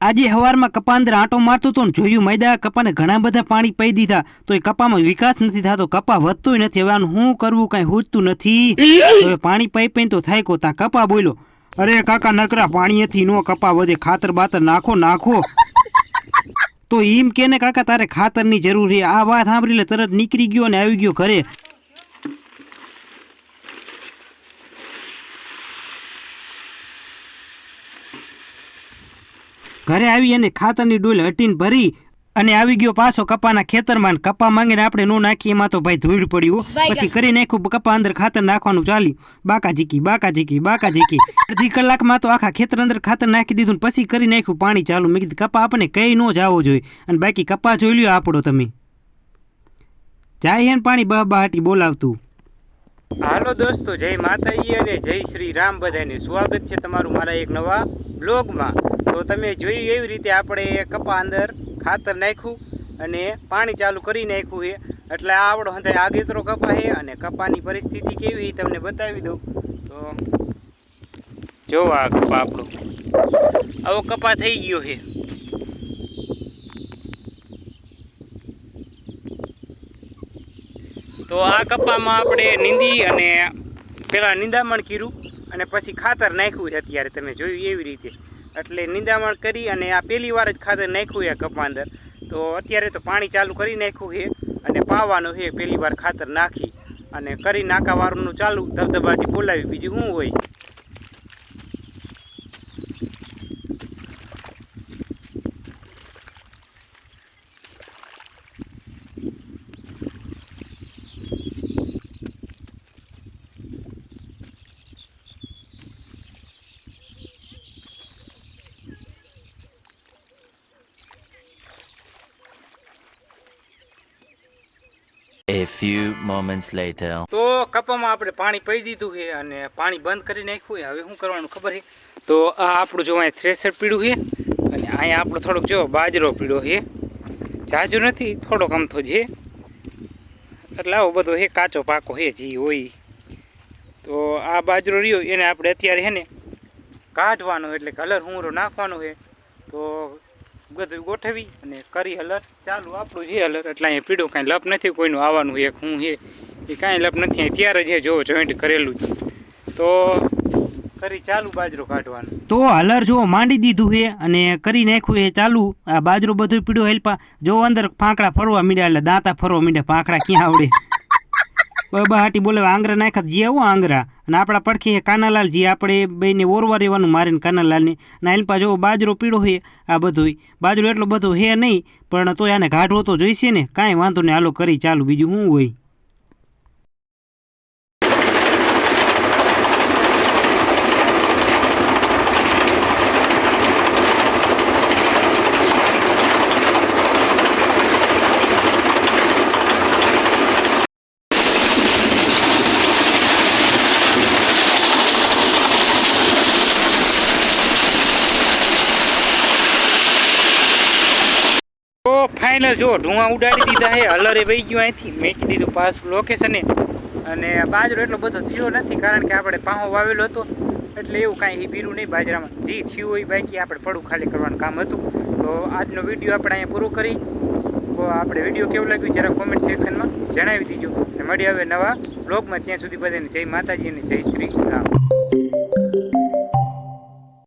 આજે હવારમાં કપા અંદર આંટો મારતો હતો જોયું મૈદા કપાને ઘણા બધા પાણી પી દીધા. તો એ કપામાં વિકાસ નથી થતો, કપા વધતો નથી. હવે શું કરવું, કાંઈ હોતું નથી. હવે પાણી પાઈ પીને તો થાય તા કપા બોલ્યો, અરે કાકા નકરા, પાણીએથી નો કપા વધે, ખાતર બાતર નાખો નાખો. તો એમ કે ને, કાકા, તારે ખાતરની જરૂર છે. આ વાત સાંભળી લે તરત નીકળી ગયો ને આવી ગયો ઘરે. ઘરે આવી અને ખાતરની ડોલ હટીને ભરી અને આવી ગયો પાછો કપાના ખેતરમાં કપા માંગીને આપણે નો નાખીએ. એમાં તો ભાઈ ધૂળ પડ્યું પછી કરી નાખ્યું કપા અંદર ખાતર નાખવાનું ચાલ્યું. બાકા ઝીકી બાકા ઝીકી બાકા ઝીકી. અડધી કલાકમાં તો આખા ખેતર અંદર ખાતર નાખી દીધું પછી કરી નાખ્યું પાણી ચાલુ. મેં કીધું કપા આપણને કઈ ન જાવો જોઈએ. અને બાકી કપા જોઈ લ્યો આપણો તમે. જાય હે પાણી બહ બહાટી બોલાવતું. હાલો દોસ્તો જય માતાજી અને જય શ્રી રામ બધાને. સ્વાગત છે તમારું મારા એક નવા બ્લોગમાં. તો તમે જોયું એવી રીતે આપણે કપા અંદર ખાતર નાખ્યું અને પાણી ચાલુ કરી નાખ્યું એ એટલે આવડો હંધાય આગેતરો કપા છે અને કપાની પરિસ્થિતિ કેવી તમને બતાવી દઉં. તો જો આ કપા આપણો. આવો કપા થઈ ગયો છે. તો આ કપામાં આપણે નીંદી અને પેલા નિંદામણ કર્યું અને પછી ખાતર નાખ્યું છે અત્યારે તમે જોયું એવી રીતે. એટલે નિંદામણ કરી અને આ પહેલી વાર જ ખાતર નાખ્યું છે કપા અંદર તો અત્યારે તો પાણી ચાલુ કરી નાખ્યું છે અને પાવાનું છે, પહેલી વાર ખાતર નાખી અને કરી નાકાવાળુંનું ચાલુ ધબધબાથી બોલાવી, બીજું શું હોય? Few moments later. તો કપામાં આપણે પાણી પી દીધું છે અને પાણી બંધ કરી નાખ્યું હવે શું કરવાનું ખબર છે? તો આ આપણું જો અહીંયા થ્રેસર પીળું છે અને અહીંયા આપણો થોડોક જો બાજરો પીળો છે. જાજુ નથી, થોડોક અમથો છે. એટલે આવો બધો છે, કાચો પાકો છે, જી હોય. તો આ બાજરો રહ્યો, એને આપણે અત્યારે છે ને કાઢવાનો એટલે કલર હુંરો નાખવાનો છે. તો બધું ગોઠવી અને કરી હલર ચાલુ આપણું છે હલર એટલે અહીંયા પીડો કાંઈ લપ નથી, કોઈનું આવવાનું એક હું છે, એ કાંઈ લપ નથી. અહીં ત્યારે જે જો જોઈન્ટ કરેલું છે. તો કરી ચાલુ બાજરો કાઢવાનું. તો હલર જો માંડી દીધું છે અને કરી નાખ્યું છે ચાલુ. આ બાજરો બધું પીડો હેલ્પા જો અંદર ફાંકડા ફરવા મીડ્યા, એટલે દાંતા ફરવા મીડ્યા, ફાંકડા ક્યાં આવડે? બબા હાટી બોલે આંગરા નાખ્યા જી આવું આંગરા અને આપણા પડખે હે કાનાલાલ, જી આપણે બેને ઓરવા રહેવાનું મારીને કાનાલાલને. ના એલપા જો બાજરો પીળો હોય, આ બધું બાજરો એટલો બધો હે નહીં, પણ તોય આને ગાઢવો તો જોઈશે ને. કાંઈ વાંધો નહીં, હાલો કરી ચાલુ. બીજું શું હોય તો ફાઇનલ જો, ધુઆ ઉડાડી દીધા છે હલરે વહી ગયું અહીંથી. મેકી દીધું પાછું લોકેશને અને બાજરો એટલો બધો થયો નથી, કારણ કે આપણે પાહો વાવેલો હતો. એટલે એવું કાંઈ બીરું નહીં બાજરામાં. જે થયું હોય બાકી આપણે પડું ખાલી કરવાનું કામ હતું. તો આજનો વીડિયો આપણે અહીંયા પૂરો કરી. તો આપણે વીડિયો કેવું લાગ્યું જરા કોમેન્ટ સેક્શનમાં જણાવી દીજો. અને મળી હવે નવા બ્લોગમાં ત્યાં સુધી બધાને જય માતાજી અને જય શ્રી રામ.